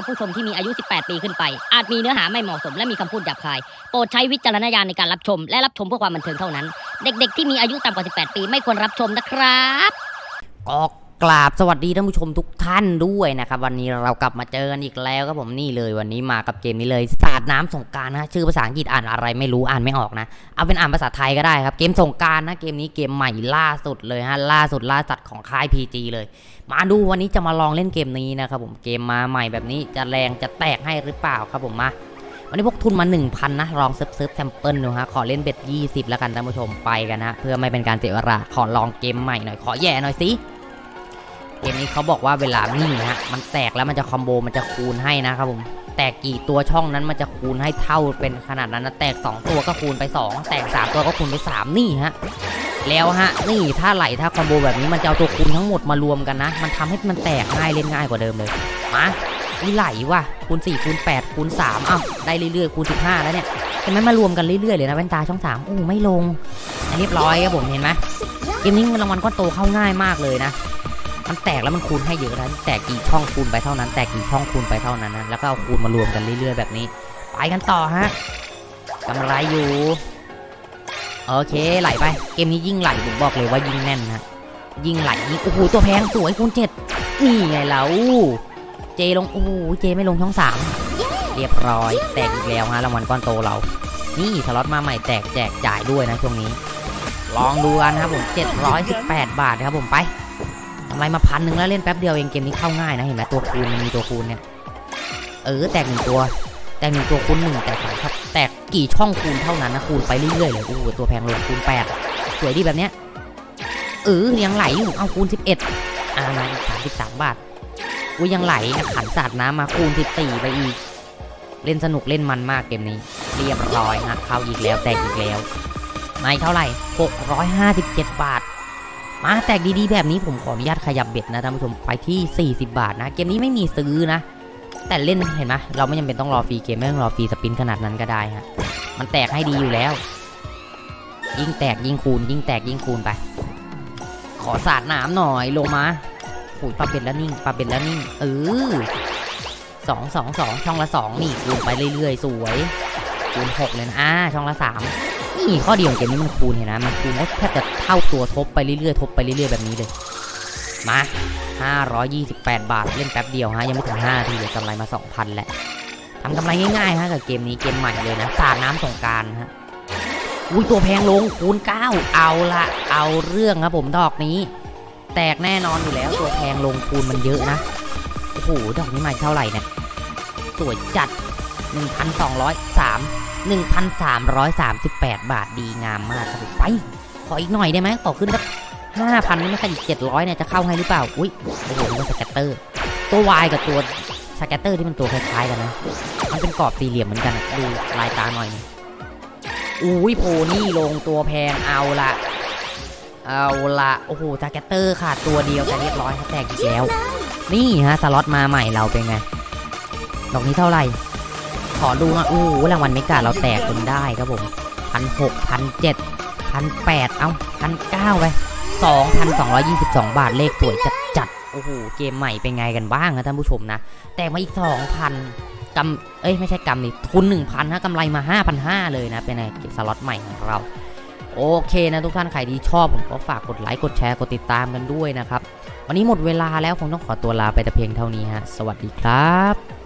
รับผู้ชมที่มีอายุ 18 ปีขึ้นไป อาจมีเนื้อหาไม่เหมาะสมและมีคำพูดหยาบคาย โปรดใช้วิจารณญาณในการรับชม และรับชมเพื่อความบันเทิงเท่านั้น เด็กๆ ที่มีอายุต่ำกว่า 18 ปีไม่ควรรับชมนะครับกอก กราบสวัสดีท่านผู้ชมทุกท่านด้วยนะครับวันนี้เรากลับมาเจอกันอีกแล้วครับผมนี่เลยวันนี้มากับเกมนี้เลยสาดน้ำสงการนะชื่อภาษาอังกฤษอ่านอะไรไม่รู้อ่านไม่ออกนะเอาเป็นอ่านภาษาไทยก็ได้ครับเกมสงการนะเกมนี้เกมใหม่ล่าสุดเลยฮะล่าสุดล่าสัตว์ของค่าย PG เลย มาดูวันนี้จะมาลองเล่นเกมนี้นะครับผมเกมมาใหม่แบบนี้จะแรงจะแตกให้หรือเปล่าครับผมมาวันนี้พกทุนมา 1,000นะลองเซิร์ฟเซิร์ฟแซมเปิลดูฮะขอเล่นเบ็ด20 แล้วกันท่านผู้ชมไปกันนะเพื่อไม่เป็นการเสียเวลาขอลองเกมใหม่หน่อยขอแย่หน่อยสิ เกมนี้เขาบอกว่าเวลานิ่งนะฮะมันแตกแล้วมันจะคอมโบมันจะคูณให้นะครับผมแตกกี่ตัวช่องนั้นมันจะคูณให้เท่าเป็นขนาดนั้นนะแตก 2 ตัวก็คูณไป 2 แตก 3 ตัวก็คูณไป 3 นี่ฮะแล้วฮะนี่ถ้าไหลถ้าคอมโบแบบนี้มันจะเอาตัวคูณทั้งหมดมารวมกันนะ มันทำให้มันแตกง่ายเล่นง่ายกว่าเดิมเลยมานี่ไหลว่ะคูณ4คูณ8คูณ3อ้าวได้เรื่อยๆคูณ15 แล้วเนี่ยเห็นไหมมารวมกันเรื่อยๆเลยนะแว่นตาช่อง3อู้ไม่ลงอันเรียบร้อยครับผมเห็นไหมเกมนี้เงินรางวัลก้อนโตเข้าง่ายมากเลยนะ มันแตกแล้วมันคูณให้เยอะนะแตกกี่ช่องคูณไปเท่านั้น แตกกี่ช่องคูณไปเท่านั้นนะแล้วก็เอาคูณมารวมกันเรื่อย ๆ แบบนี้ ไปกันต่อฮะกำไรอยู่ โอเคไหลไป เกมนี้ยิ่งไหลผมบอกเลยว่ายิ่งแน่นนะยิ่งไหลยิ่งโอ้โหตัวแพงสวยคูณเจ็ดนี่ไงเราเจลงโอ้โหเจไม่ลงช่องสามเรียบร้อยแตกอีกแล้วฮะรางวัลก้อนโตเรา นี่สล็อตมาใหม่แตกแจกจ่ายด้วยนะช่วงนี้ ลองดูกันะครับผม 718 บาทนะครับผมไป กำไรมาพันหนึ่งแล้วเล่นแป๊บเดียวเองเกมนี้เข้าง่ายนะเห็นไหมตัวคูณมันมีตัวคูณเนี่ยเออแตกหนึ่งตัว แตกหนึ่งตัวคูณหนึ่งแตกสองครับแตกกี่ช่องคูณเท่านั้นนะคูณไปเรื่อยๆเลยโอ้ตัวแพงลงคูณแปดสวยดีแบบเนี้ยเออยังไหลอยู่เอาคูณสิบเอ็ดอ่ามาอีกสามสิบสามบาทอุ้ยยังไหลขันสาดน้ำมาคูณสิบสี่ไปอีก เล่นสนุกเล่นมันมากเกมนี้ เรียบร้อยฮะเข้าอีกแล้วแตกอีกแล้วไม่เท่าไหร่หกร้อยห้าสิบเจ็ดบาท มาแตกดีๆแบบนี้ผมขออนุญาตขยับเบ็ดนะท่านผู้ชมไปที่ 40 บาทนะ เกมนี้ไม่มีซื้อนะ แต่เล่นเห็นไหมเราไม่จำเป็นต้องรอฟรีเกมไม่ต้องรอฟรีสปินขนาดนั้นก็ได้ฮะมันแตกให้ดีอยู่แล้ว ยิ่งแตกยิ่งคูณ ยิ่งแตกยิ่งคูณไป ขอสาดน้ำหน่อยลงมาโอ้ยปลาเบ็ดแล้วนิ่งปลาเบ็ดแล้วนิ่งเออสองสองสองช่องละสองนี่คูณไปเรื่อยๆ สวยคูณหกเลยนะอ่าช่องละสาม นี่ข้อดีของเกมนี้มันคูณเห็นนะมันคูณแทบจะเท่าตัวทบไปเรื่อยๆทบไปเรื่อยๆแบบนี้เลย มา 528 บาทเล่นแป๊บเดียวฮะยังไม่ถึง5นาทีเลยกำไรมา 2,000แหละทำกำไรง่ายๆฮะกับเกมนี้เกมใหม่เลยนะสาดน้ำสงการฮะอุ้ยตัวแพงลงคูณ9เอาละเอาเรื่องครับผมดอกนี้ แตกแน่นอนอยู่แล้วตัวแพงลงคูณมันเยอะนะโอ้โหดอกนี้มาเท่าไหร่เนี่ยสวยจัด 1,203 1,338 บาทดีงามมากครับไป ขออีกหน่อยได้ไหมขอขึ้นสักห้าพันไม่ใช่อีกเจ็ดร้อยเนี่ยจะเข้าให้หรือเปล่า อุ้ยโอ้โหมันสแกตเตอร์ ตัววายกับตัวสแกตเตอร์ที่มันตัวคล้ายๆกันนะ มันเป็นกรอบสี่เหลี่ยมเหมือนกันดูลายตาหน่อยนึงอุ้ยโพนี่ลงตัวแพงเอาละเอาละโอ้โหสแกตเตอร์ขาดตัวเดียวจะเรียบร้อยครับแตกอีกแล้ว นี่ฮะสล็อตมาใหม่เราเป็นไง ดอกนี้เท่าไหร่ ขอดูนะอู้รางวัลเมกาเราแตกจนได้ครับผมพันหกพันเจ็ดพันแปดเอ้าพันเก้าไปสองพันสองร้อยยี่สิบสองบาทเลขสวยจัดจัดโอ้โหเกมใหม่เป็นไงกันบ้างนะท่านผู้ชมนะ แตกมาอีกสองพันกำเอ้ยไม่ใช่กำนี่ทุนหนึ่งพันฮะกำไรมาห้าพันห้าเลยนะ เป็นไงสล็อตใหม่ของเรา โอเคนะทุกท่านใครที่ชอบผมก็ฝากกดไลค์กดแชร์กดติดตามกันด้วยนะครับ วันนี้หมดเวลาแล้วคงต้องขอตัวลาไปแต่เพียงเท่านี้ฮะสวัสดีครับ